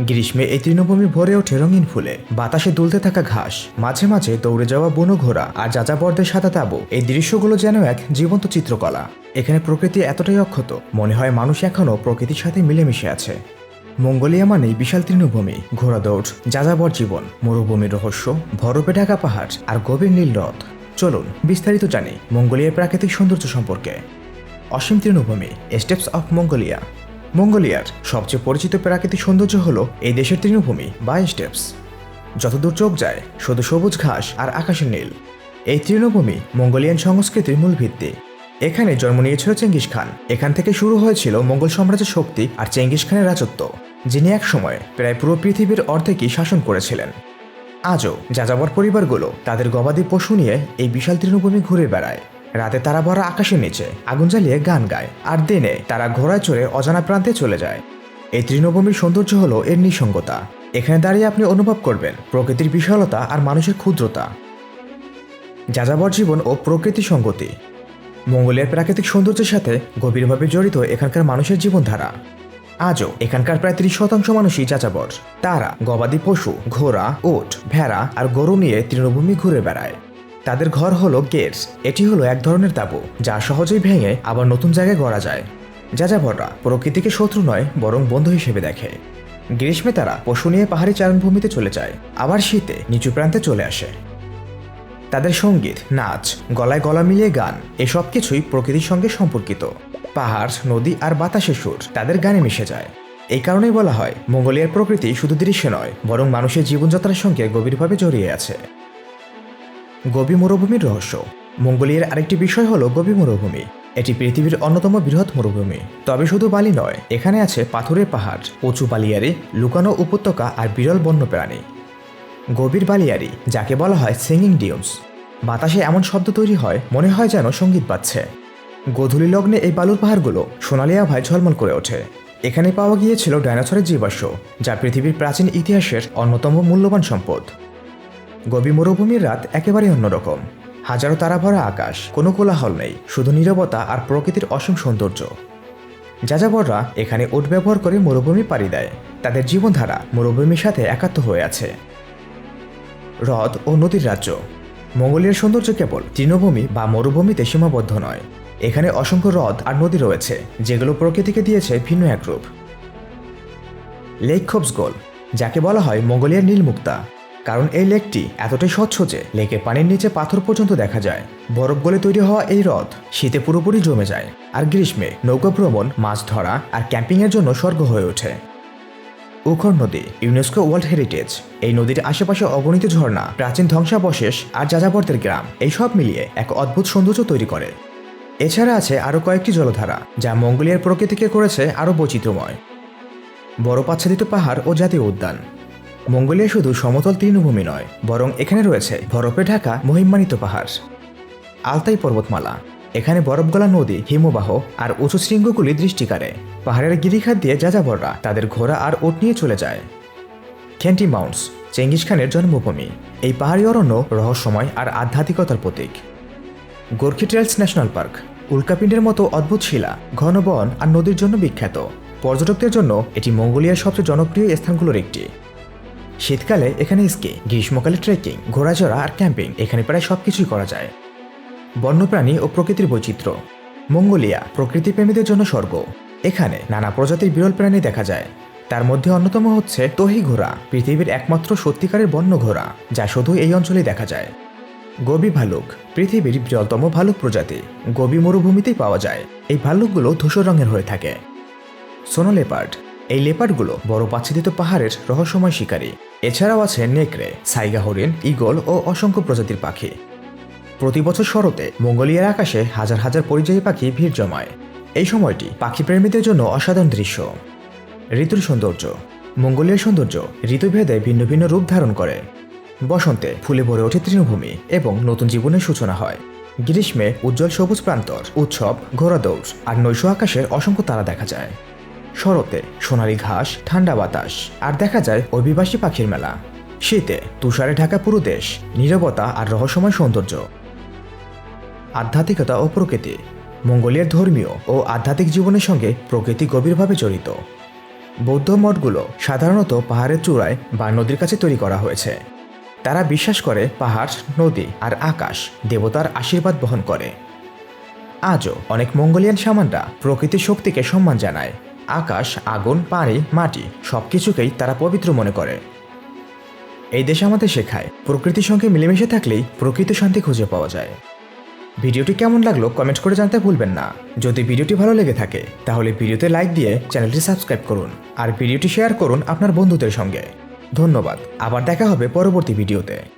গ্রীষ্মে এই তৃণভূমি ভরে ওঠে রঙিন ফুলে। বাতাসে দুলতে থাকা ঘাস, মাঝে মাঝে দৌড়ে যাওয়া বুনো ঘোড়া আর যাযাবরদের সাদা তাবু। এই দৃশ্যগুলো যেন এক জীবন্ত চিত্রকলা। এখানে প্রকৃতি এতটাই অক্ষত, মনে হয় মানুষ এখনও প্রকৃতির সাথে মিলেমিশে আছে। মঙ্গোলিয়া মানেই বিশাল তৃণভূমি ঘোড়া দৌড় যাযাবর জীবন, মরুভূমির রহস্য, ভরপে ঢাকা পাহাড় আর গভীর নীল হ্রদ। চলুন, বিস্তারিত জানি মঙ্গোলিয়ার প্রাকৃতিক সৌন্দর্য সম্পর্কে। অসীম তৃণভূমি, স্টেপস অফ মঙ্গোলিয়া। মঙ্গোলিয়ার সবচেয়ে পরিচিত প্রাকৃতিক সৌন্দর্য হলো এই দেশের তৃণভূমি বা স্টেপস যতদূর চোখ যায়, শুধু সবুজ ঘাস আর আকাশের নীল। এই তৃণভূমি মঙ্গোলিয়ান সংস্কৃতির মূল ভিত্তি। এখানে জন্ম নিয়েছিল চেঙ্গিস খান। এখান থেকে শুরু হয়েছিল মঙ্গল সাম্রাজ্যের শক্তি আর চেঙ্গিস খানের রাজত্ব, যিনি একসময় প্রায় পুরো পৃথিবীর অর্ধেকই শাসন করেছিলেন। আজও যাযাবর পরিবারগুলো তাদের গবাদি পশু নিয়ে এই বিশাল তৃণভূমি ঘুরে বেড়ায়। রাতে তারা ভরা আকাশের নিচে আগুন জ্বালিয়ে গান গায়, আর দিনে তারা ঘোড়ায় চড়ে অজানা প্রান্তে চলে যায়। এই তৃণভূমির সৌন্দর্য হলো এর নিঃসঙ্গতা। এখানে দাঁড়িয়ে আপনি অনুভব করবেন প্রকৃতির বিশালতা আর মানুষের ক্ষুদ্রতা। যাযাবর জীবন ও প্রকৃতি সঙ্গতি। মঙ্গলের প্রাকৃতিক সৌন্দর্যের সাথে গভীরভাবে জড়িত এখানকার মানুষের জীবনধারা। আজও এখানকার প্রায় ত্রিশ শতাংশ মানুষই যাযাবর। তারা গবাদি পশু, ঘোড়া ওট ভেড়া আর গরু নিয়ে তৃণভূমি ঘুরে বেড়ায়। তাদের ঘর হলো গেটস। এটি হলো এক ধরনের তাঁবু, যা সহজেই ভেঙে আবার নতুন জায়গায় গড়া যায়। যাযাবররা প্রকৃতিকে শত্রু নয়, বরং বন্ধু হিসেবে দেখে। গ্রীষ্মে তারা পশু নিয়ে পাহাড়ি চারণভূমিতে চলে যায়, আবার শীতে নিচু প্রান্তে চলে আসে। তাদের সংগীত, নাচ, গলায় গলা মিলিয়ে গান, এসব কিছুই প্রকৃতির সঙ্গে সম্পর্কিত। পাহাড়, নদী আর বাতাসের সুর তাদের গানে মিশে যায়। এই কারণেই বলা হয়, মঙ্গোলিয়ার প্রকৃতি শুধু দৃশ্য নয়, বরং মানুষের জীবনযাত্রার সঙ্গে গভীরভাবে জড়িয়ে আছে। গবি মরুভূমির রহস্য। মঙ্গোলিয়ার আরেকটি বিষয় হলো গবি মরুভূমি। এটি পৃথিবীর অন্যতম বৃহৎ মরুভূমি। তবে শুধু বালি নয়, এখানে আছে পাথুরের পাহাড়, উঁচু বালিয়ারি, লুকানো উপত্যকা আর বিরল বন্যপ্রাণী। গভীর বালিয়ারি, যাকে বলা হয় সিঙ্গিং ডিউমস বাতাসে এমন শব্দ তৈরি হয়, মনে হয় যেন সংগীত পাচ্ছে গোধূলি লগ্নে এই বালুর পাহাড়গুলো সোনালি আভায় ঝলমল করে ওঠে। এখানে পাওয়া গিয়েছিল ডাইনোসরের জীবাশ্ম, যা পৃথিবীর প্রাচীন ইতিহাসের অন্যতম মূল্যবান সম্পদ। গবি মরুভূমির রাত একেবারে অন্যরকম। হাজারো তারা ভরা আকাশ, কোনো কোলাহল নেই, শুধু নীরবতা আর প্রকৃতির অসীম সৌন্দর্য। যাযাবররা এখানে উট ব্যবহার করে মরুভূমি পাড়ি দেয়। তাদের জীবনধারা মরুভূমির সাথে একাত্ম হয়ে আছে। হ্রদ ও নদীর রাজ্য। মঙ্গোলিয়ার সৌন্দর্য কেবল তৃণভূমি বা মরুভূমিতে সীমাবদ্ধ নয়। এখানে অসংখ্য হ্রদ আর নদী রয়েছে, যেগুলো প্রকৃতিকে দিয়েছে ভিন্ন এক রূপ। লেক খোপসগোল, যাকে বলা হয় মঙ্গোলিয়ার নীলমুক্তা। কারণ এই লেকটি এতটাই স্বচ্ছ যে লেকের পানির নিচে পাথর পর্যন্ত দেখা যায়। বরফ গলে তৈরি হওয়া এই হ্রদ শীতে পুরোপুরি জমে যায় আর গ্রীষ্মে নৌকা ভ্রমণ, মাছ ধরা আর ক্যাম্পিংয়ের জন্য স্বর্গ হয়ে ওঠে। উখর নদী, ইউনেস্কো ওয়ার্ল্ড হেরিটেজ, এই নদীর আশেপাশে অগণিত ঝর্ণা, প্রাচীন ধ্বংসাবশেষ আর যাযাবরদের গ্রাম, এই সব মিলিয়ে এক অদ্ভুত সৌন্দর্য তৈরি করে। এছাড়া আছে আরও কয়েকটি জলধারা, যা মঙ্গোলিয়ার প্রকৃতিকে করেছে আরও বৈচিত্র্যময়। বরফ আচ্ছাদিত পাহাড় ও জাতীয় উদ্যান। মঙ্গোলিয়া শুধু সমতল তৃণভূমি নয়, বরং এখানে রয়েছে বরফে ঢাকা মহিমান্বিত পাহাড়। আলতাই পর্বতমালা। এখানে বরফগলা নদী, হিমবাহ আর উঁচু শৃঙ্গগুলি দৃষ্টি কাড়ে। পাহাড়ের গিরিখাত দিয়ে যাযাবররা তাদের ঘোড়া আর ওট নিয়ে চলে যায়। খেন্টি মাউন্টস, চেঙ্গিস খানের জন্মভূমি। এই পাহাড়ি অরণ্য রহস্যময় আর আধ্যাত্মিকতার প্রতীক। গোর্খি ট্রেলস ন্যাশনাল পার্ক, উল্কাপিণ্ডের মতো অদ্ভুত শিলা, ঘন বন আর নদীর জন্য বিখ্যাত। পর্যটকদের জন্য এটি মঙ্গোলিয়ার সবচেয়ে জনপ্রিয় স্থানগুলোর একটি। শীতকালে এখানে স্কি, গ্রীষ্মকালে ট্রেকিং ঘোরাচড়া আর ক্যাম্পিং এখানে প্রায় সবকিছুই করা যায়। বন্যপ্রাণী ও প্রকৃতির বৈচিত্র্য, মঙ্গোলিয়া, প্রকৃতিপ্রেমীদের জন্য স্বর্গ। এখানে নানা প্রজাতির বিরল প্রাণী দেখা যায়। তার মধ্যে অন্যতম হচ্ছে তহি ঘোড়া, পৃথিবীর একমাত্র সত্যিকারের বন্য ঘোড়া, যা শুধু এই অঞ্চলে দেখা যায়। গবি ভালুক, পৃথিবীর বিরলতম ভালুক প্রজাতি, গবি মরুভূমিতেই পাওয়া যায়। এই ভালুকগুলো ধূসর রঙের হয়ে থাকে। সোনো লেপার্ড এই লেপার্ডগুলো বড় পাচ্ছিদিত পাহাড়ের রহস্যময় শিকারী। এছাড়াও আছে নেকড়ে, সাইগা হরিণ ইগল ও অসংখ্য প্রজাতির পাখি। প্রতি বছর শরতে মঙ্গোলিয়ার আকাশে হাজার হাজার পরিযায়ী পাখি ভিড় জমায়। এই সময়টি পাখি প্রেমীদের জন্য অসাধারণ দৃশ্য। ঋতুর সৌন্দর্য। মঙ্গোলিয়ার সৌন্দর্য ঋতুভেদে ভিন্ন ভিন্ন রূপ ধারণ করে। বসন্তে ফুলে ভরে ওঠে তৃণভূমি এবং নতুন জীবনের সূচনা হয়। গ্রীষ্মে উজ্জ্বল সবুজ প্রান্তর, উৎসব ঘোড়া দৌড় আর নৈশ আকাশের অসংখ্য তারা দেখা যায়। শরতে, সোনালি ঘাস, ঠান্ডা বাতাস, আর দেখা যায় অভিবাসী পাখির মেলা। শীতে, তুষারে ঢাকা পুরো দেশ, নীরবতা আর রহস্যময় সৌন্দর্য। আধ্যাত্মিকতা ও প্রকৃতি, মঙ্গোলিয়ার ধর্মীয় ও আধ্যাত্মিক জীবনের সঙ্গে প্রকৃতি গভীরভাবে জড়িত। বৌদ্ধ মঠগুলো সাধারণত পাহাড়ের চূড়ায় বা নদীর কাছে তৈরি করা হয়েছে। তারা বিশ্বাস করে পাহাড়, নদী আর আকাশ দেবতার আশীর্বাদ বহন করে। আজও অনেক মঙ্গোলিয়ান শামানরা প্রকৃতির শক্তিকে সম্মান জানায়। আকাশ, আগুন, পানি, মাটি সব কিছুকেই তারা পবিত্র মনে করে। এই দেশ আমাদের শেখায়, প্রকৃতির সঙ্গে মিলেমিশে থাকলেই প্রকৃত শান্তি খুঁজে পাওয়া যায়। ভিডিওটি কেমন লাগল কমেন্ট করে জানতে ভুলবেন না। যদি ভিডিওটি ভালো লেগে থাকে, তাহলে ভিডিওতে লাইক দিয়ে চ্যানেলটি সাবস্ক্রাইব করুন আর ভিডিওটি শেয়ার করুন আপনার বন্ধুদের সঙ্গে। ধন্যবাদ, আবার দেখা হবে পরবর্তী ভিডিওতে।